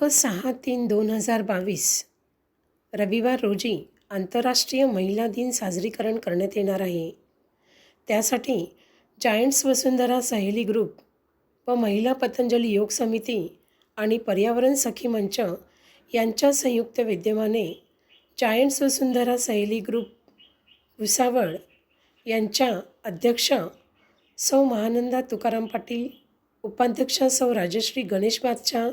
दिनांक सहा तीन दोन हजार बावीस. रविवार रोजी आंतरराष्ट्रीय महिला दिन साजरीकरण करण्यात येणार आहे. त्यासाठी जायंट्स वसुंधरा सहेली ग्रुप व महिला पतंजली योग समिती आणि पर्यावरण सखी मंच यांच्या संयुक्त विद्यमाने जायंट्स वसुंधरा सहेली ग्रुप भुसावळ यांच्या अध्यक्ष सौ महानंदा तुकाराम पाटील उपाध्यक्षा सौ राजश्री गणेश बादशाह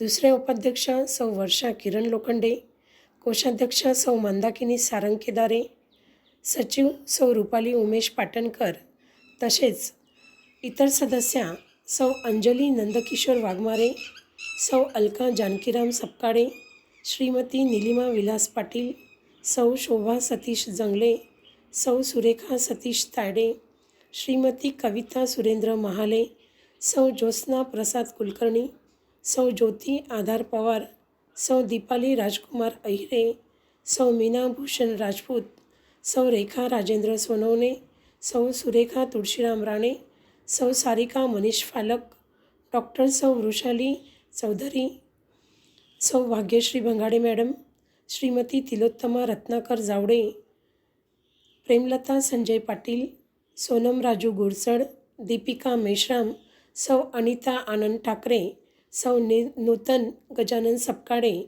दुसरे उपाध्यक्ष सौ वर्षा किरण लोखंडे कोषाध्यक्ष सौ मंदाकिनी सारंगकेदारे सचिव सौ रुपाली उमेश पाटणकर तसेच इतर सदस्या सौ अंजली नंदकिशोर वाघमारे सौ अलका जानकीराम सपकाळे श्रीमती निलिमा विलास पाटील सौ शोभा सतीश जंगले सौ सुरेखा सतीश तायडे श्रीमती कविता सुरेंद्र महाले सौ ज्योत्स्ना प्रसाद कुलकर्णी सौ ज्योती आधार पवार सौ दीपाली राजकुमार अहिरे सौ मीना भूषण राजपूत सौ रेखा राजेंद्र सोनवणे सौ सुरेखा तुळशीराम राणे सौ सारिका मनीष फालक डॉक्टर सौ वृषाली चौधरी सौ भाग्यश्री भंगाडे मॅडम श्रीमती तिलोत्तमा रत्नाकर जावडे प्रेमलता संजय पाटील सोनम राजू गुरसड दीपिका मेश्राम सौ अनिता आनंद ठाकरे सौ नि नूतन गजानन सपकाळे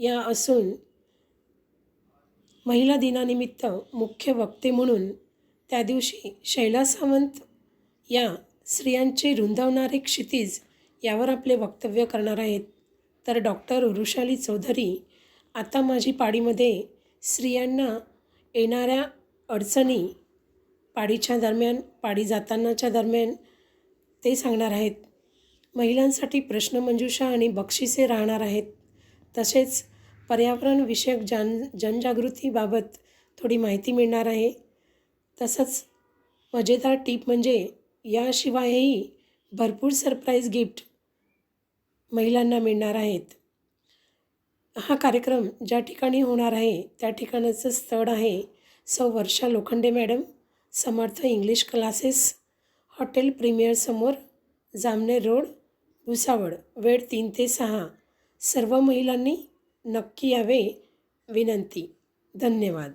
या असून महिला दिनानिमित्त मुख्य वक्ते म्हणून त्या दिवशी शैला सावंत या स्त्रियांचे रुंदावणारे क्षितिज यावर आपले वक्तव्य करणार आहेत. तर डॉक्टर वृषाली चौधरी आता माझी पाडीमध्ये स्त्रियांना येणाऱ्या अडचणी पाडीच्या दरम्यान पाडी जातानाच्या दरम्यान ते सांगणार आहेत. महिलांसाठी प्रश्नमंजुषा आणि बक्षिसे राहणार आहेत. तसेच पर्यावरणविषयक जन जनजागृतीबाबत थोडी माहिती मिळणार आहे. तसंच मजेदार टीप म्हणजे याशिवायही भरपूर सरप्राईज गिफ्ट महिलांना मिळणार आहेत. हा कार्यक्रम ज्या ठिकाणी होणार आहे त्या ठिकाणाचं स्थळ आहे. सौ Varsha Lokhande madam Samarth English classes hotel premier समोर जामनेर रोड भुसावळ वेळ तीन ते सहा. सर्व महिलांनी नक्की यावे. विनंती. धन्यवाद.